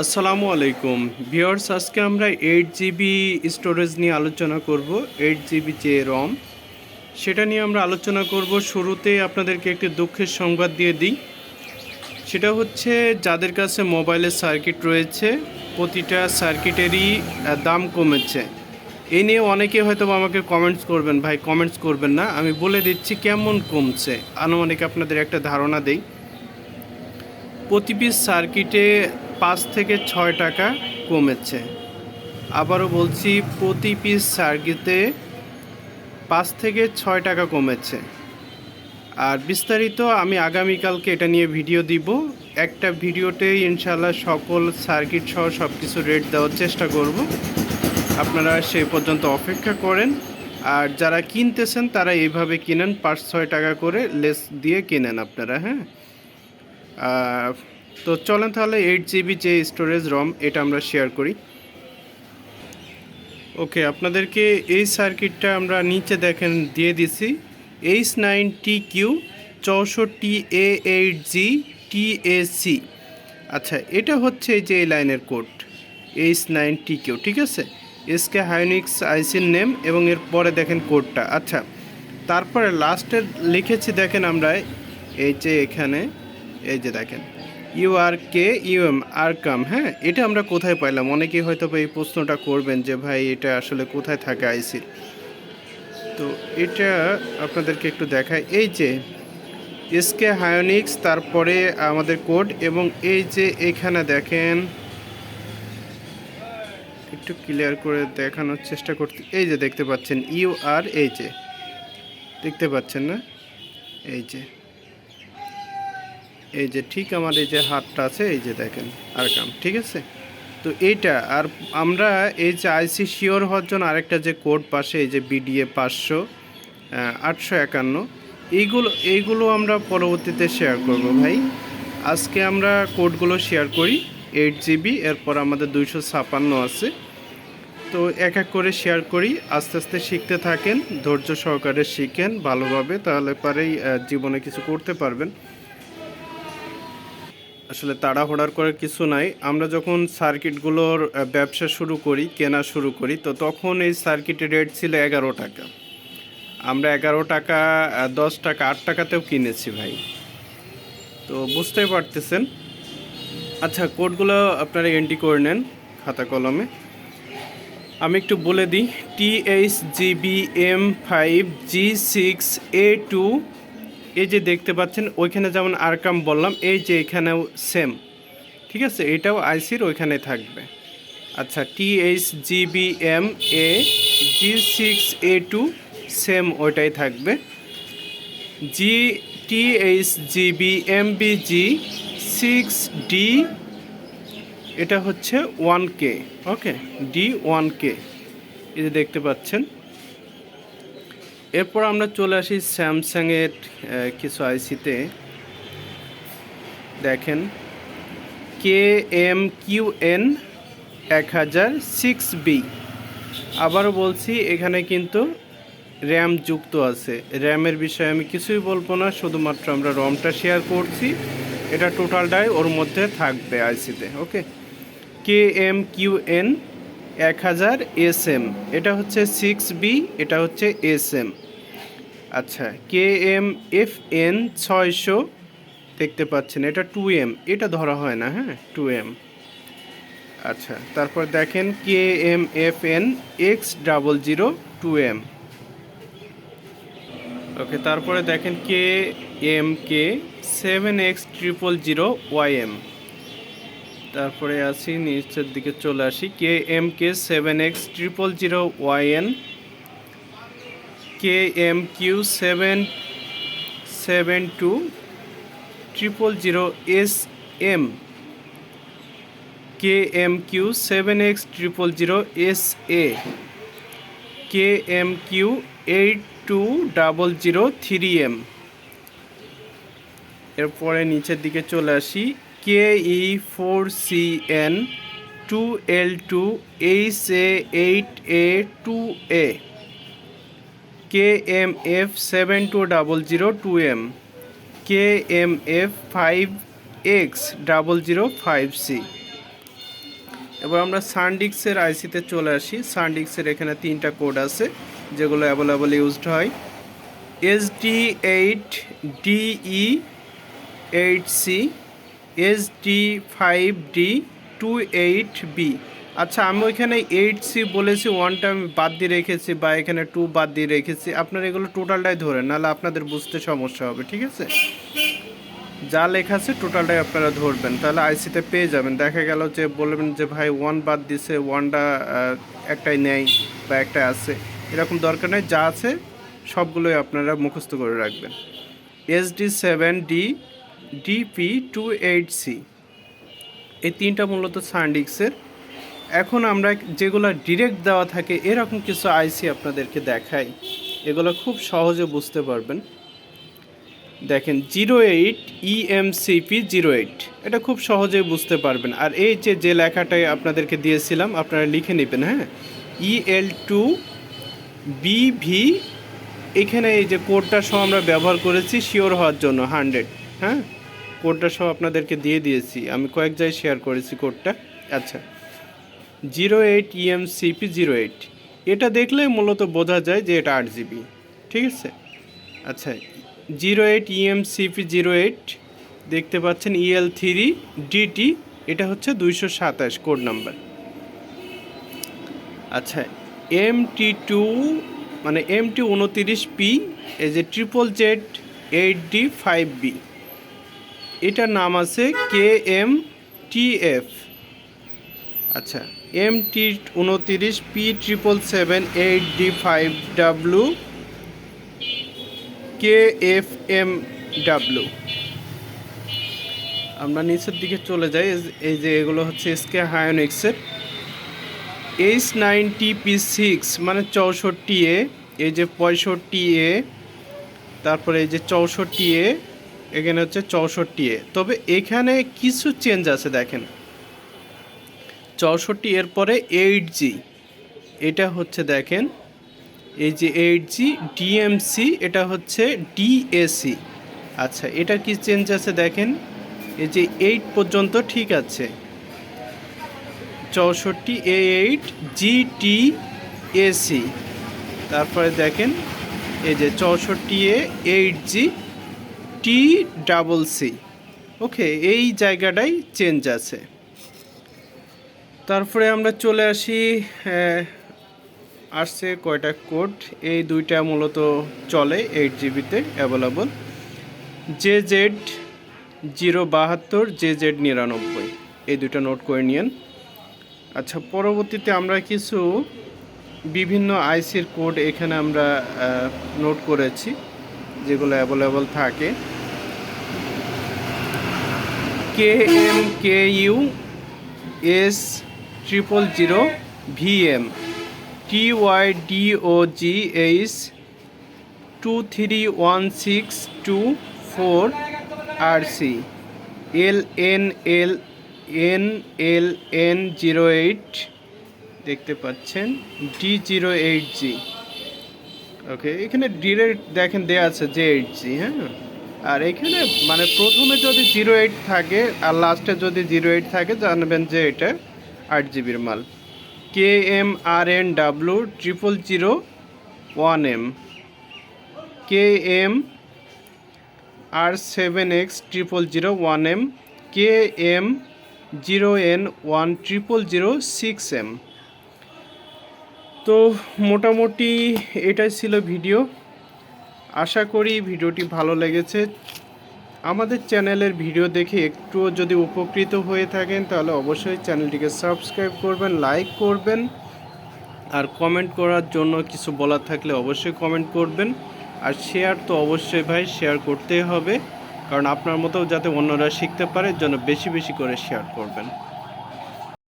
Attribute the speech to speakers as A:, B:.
A: আসসালামু আলাইকুম। ভিওর্স আজকে আমরা এইট জিবি স্টোরেজ নিয়ে আলোচনা করব, এইট জিবি যে রম। সেটা নিয়ে আমরা আলোচনা করব। শুরুতে আপনাদেরকে একটি দুঃখের সংবাদ দিয়ে দিই। সেটা হচ্ছে, যাদের কাছে মোবাইলের সার্কিট রয়েছে, প্রতিটা সার্কিটেরই দাম কমেছে। এ নিয়ে অনেকে হয়তো আমাকে কমেন্টস করবেন, ভাই কমেন্টস করবেন না। আমি বলে দিচ্ছি, কেমন কমছে? আনুমানিক আপনাদের একটা ধারণা দেই। প্রতি পিস সার্কিটে পাঁচ থেকে ছয় টাকা কমেছে। আবারও বলছি, প্রতি পিস সার্কিটে পাঁচ থেকে ছয় টাকা কমেছে। আর বিস্তারিত আমি আগামীকালকে এটা নিয়ে ভিডিও দিব। একটা ভিডিওতে ইনশাল্লাহ সকল সার্কিট সহ সব কিছু রেট দেওয়ার চেষ্টা করব। আপনারা সেই পর্যন্ত অপেক্ষা করেন। আর যারা কিনতেছেন, তারা এইভাবে কিনেন, পাঁচ, ছয় টাকা করে লেস দিয়ে কিনেন আপনারা হ্যাঁ? তো চলেন তাহলে এইট জিবি যে স্টোরেজ রম এটা আমরা শেয়ার করি। ওকে আপনাদেরকে এই সার্কিটটা আমরা নিচে দেখেন দিয়ে দিছি। এইচ নাইন টি কিউ চৌষট্টি A eight G T A C আচ্ছা এটা হচ্ছে এই যে এই লাইনের code H nine T Q ঠিক আছে? এসকে হাইনিক্স আইসির নেম এবং এর পরে দেখেন কোডটা আচ্ছা তারপরে লাস্টে লিখেছি দেখেন আমরা, এই যে এখানে, এই যে দেখেন। ইউ আর কে ইউএম আর কাম হ্যাঁ? এটা আমরা কোথায় পাইলাম? অনেকেই হয়তো এই প্রশ্নটা করবেন যে, ভাই, এটা আসলে কোথায় থাকে আইসির তো এটা আপনাদেরকে একটু দেখায় এই যে, এসকে হায়োনিক্স, তারপরে আমাদের কোড, এবং এই যে, এখানে দেখেন, একটু ক্লিয়ার করে দেখানোর চেষ্টা করতে, এই যে, দেখতে পাচ্ছেন, ইউ আর, এই যে, দেখতে পাচ্ছেন না? এই যে এই যে ঠিক আমার এই যে হাতটা আছে, এই যে দেখেন, আর কাম, ঠিক আছে? তো এইটা, আর আমরা এই যে আইসি শিওর হওয়ার জন্য আরেকটা যে কোড পাশে, এই যে বিডিএ পাঁচশো আটশো একান্ন, এইগুলো এইগুলো আমরা পরবর্তীতে শেয়ার করব ভাই। আজকে আমরা কোডগুলো শেয়ার করি এইট জিবি এরপর আমাদের দুইশো ছাপান্ন আছে। তো এক এক করে শেয়ার করি, আস্তে আস্তে শিখতে থাকেন, ধৈর্য সহকারে শিখেন, ভালোভাবে, তাহলে পরেই জীবনে কিছু করতে পারবেন। আসলে তাড়াহুড়ার করে কিছু নাই। আমরা যখন সার্কিটগুলোর ব্যবসা শুরু করি, কেনা শুরু করি, তো তখন এই সার্কিটের রেট ছিল এগারো টাকা। আমরা এগারো টাকা দশ টাকা, আট টাকাতেও কিনেছি ভাই। তো বুঝতেই পারতেছেন। আচ্ছা কোডগুলো আপনারা এন্ট্রি করে নেন খাতা কলমে। আমি একটু বলে দিই T H GB M five G six A two এই যে দেখতে পাচ্ছেন, ওইখানে যেমন আরকাম বললাম, এই যে এখানেও সেম ঠিক আছে? এটাও আইসির ওইখানে থাকবে। আচ্ছা T H GB M A G six A two same ওইটাই থাকবে। G T H GB M B G six D এটা হচ্ছে one K okay D one K এই যে দেখতে পাচ্ছেন এরপর আমরা চলে আসি স্যামসাংয়ের কিছু আইসিতে। দেখেন কে এম কিউ এন এক হাজার সিক্স বি। আবারও বলছি, এখানে কিন্তু র্যাম যুক্ত আছে। র্যামের বিষয়ে আমি কিছুই বলব না, শুধুমাত্র আমরা রমটা শেয়ার করছি। এটা টোটালটাই ওর মধ্যে থাকবে আইসিতে, okay? K M Q N এক হাজার এস এম এটা হচ্ছে সিক্স বি এটা হচ্ছে এস এম আচ্ছা কে এম এফ এন ছয়শো দেখতে পাচ্ছেন, এটা টু এম এটা ধরা হয় না হ্যাঁ? টু এম আচ্ছা তারপর দেখেন K M F N X double zero two M okay, তারপরে দেখেন K M K seven X triple zero Y M তারপরে আসি নিচের দিকে চলে আসি। K M K seven X triple zero Y N, K M Q seven seven two triple zero S M, K M Q seven X triple zero S A, K M Q eight two double zero three M. এরপরে নিচের দিকে চলে আসি। K E four C N two L two H A eight A two A K M F seven two double zero two M K M F five X double zero five C এবার আমরা সানডিক্সের আইসিতে চলে আসি। সানডিক্সের এখানে তিনটা code আছে, যেগুলো available used হয়। S D eight DE eight C S D five D two eight B আচ্ছা আমি ওইখানে এইট সি বলেছি ওয়ানটা আমি বাদ দিয়ে রেখেছি বা এখানে টু বাদ দিয়ে রেখেছি। আপনারা এগুলো টোটালটাই ধরেন নাহলে আপনাদের বুঝতে সমস্যা হবে, ঠিক আছে? যা লেখা আছে টোটালটাই আপনারা ধরবেন, তাহলে আইসিতে পেয়ে যাবেন। দেখা গেল যে বলবেন যে ভাই ওয়ান বাদ দিছে ওয়ানটা একটাই নেই বা একটা আছে, এরকম দরকার নেই, যা আছে সবগুলোই আপনারা মুখস্থ করে রাখবেন। S D seven D DP two eight C এই তিনটা মূলত সান্ডিক্সের। এখন আমরা যেগুলো ডিরেক্ট দেওয়া থাকে, এরকম কিছু আইসি আপনাদেরকে দেখাই। এগুলো খুব সহজে বুঝতে পারবেন। দেখেন zero eight EMCP zero eight এটা খুব সহজেই বুঝতে পারবেন। আর এই যে যে লেখাটাই আপনাদেরকে দিয়েছিলাম, আপনারা লিখে নেবেন হ্যাঁ? ইএল টু বিভি এখানে এই যে কোডটা সহ আমরা ব্যবহার করেছি শিওর হওয়ার জন্য হান্ড্রেড হ্যাঁ? কোডটা সব আপনাদেরকে দিয়ে দিয়েছি। আমি কয়েক জায়গায় শেয়ার করেছি কোডটা। আচ্ছা। Zero eight EMCP zero eight. এটা দেখলে মূলত বোঝা যায় যে এটা আট জিবি। ঠিক আছে? আচ্ছা zero eight EMCP zero eight, দেখতে পাচ্ছেন E ইএল থ্রি ডিটি এটা হচ্ছে দুইশো সাতাশ কোড নাম্বার। আচ্ছা এম টি টু মানে এম টি উনতিরিশ পি এই যে triple Z eight D five B এটার নাম আছে কে এম টি এফ আচ্ছা এম টি উনতিরিশ P triple seven eight D five W K F M W আমরা নিচের দিকে চলে যাই, এই- যে এগুলো হচ্ছে এসকে হায়োনিক্সের এইচ নাইনটি পি সিক্স মানে চৌষট্টি এ এই যে পঁয়ষট্টি এ তারপরে এই যে চৌষট্টি এ এখানে হচ্ছে চৌষট্টি এ। তবে এখানে কিছু চেঞ্জ আছে, দেখেন। চৌষট্টি এর পরে এইট জি এটা হচ্ছে, দেখেন, এই যে এইট জি ডিএমসি এটা হচ্ছে ডিএসি আচ্ছা এটা কি চেঞ্জ আছে, দেখেন, এই যে এইট পর্যন্ত ঠিক আছে। চৌষট্টি A eight G T AC তারপরে দেখেন, এই যে চৌষট্টি A eight G T double C okay এই জায়গাটাই চেঞ্জ আছে। তারপরে আমরা চলে আসি আসছে কয়টা কোড এই দুইটা মূলত চলে এইট জিবিতে অ্যাভেলেবল জে জেড জিরো বাহাত্তর জে জেড নিরানব্বই, এই দুইটা নোট করে নিয়েন। আচ্ছা পরবর্তীতে আমরা কিছু বিভিন্ন আইসির কোড এখানে আমরা নোট করেছি। যেগুলো অ্যাভেলেবল থাকে। K M K U S triple zero V M T Y D O G H two three one six two four R C L N L N L N zero eight দেখতে পাচ্ছেন D zero eight G okay এখানে direct দেখেন দেয়া আছে J eight জি হ্যাঁ? আর এখানে মানে প্রথমে যদি জিরো এইট থাকে আর লাস্টে যদি জিরো এইট থাকে, জানবেন যে এটা আট জিবির মাল। K M R N W triple zero one M K M R seven X triple zero one M K M zero N one triple zero six M তো মোটামুটি এটাই ছিল ভিডিও। আশা করি ভিডিওটি ভালো লেগেছে। আমাদের চ্যানেলের ভিডিও দেখে একটুও যদি উপকৃত হয়ে থাকেন, তাহলে অবশ্যই চ্যানেলটিকে সাবস্ক্রাইব করবেন, লাইক করবেন, আর কমেন্ট করার জন্য কিছু বলার থাকলে অবশ্যই কমেন্ট করবেন। আর শেয়ার তো অবশ্যই ভাই, শেয়ার করতেই হবে, কারণ আপনার মতো যাতে অন্যরা শিখতে পারে জন্য বেশি বেশি করে শেয়ার করবেন।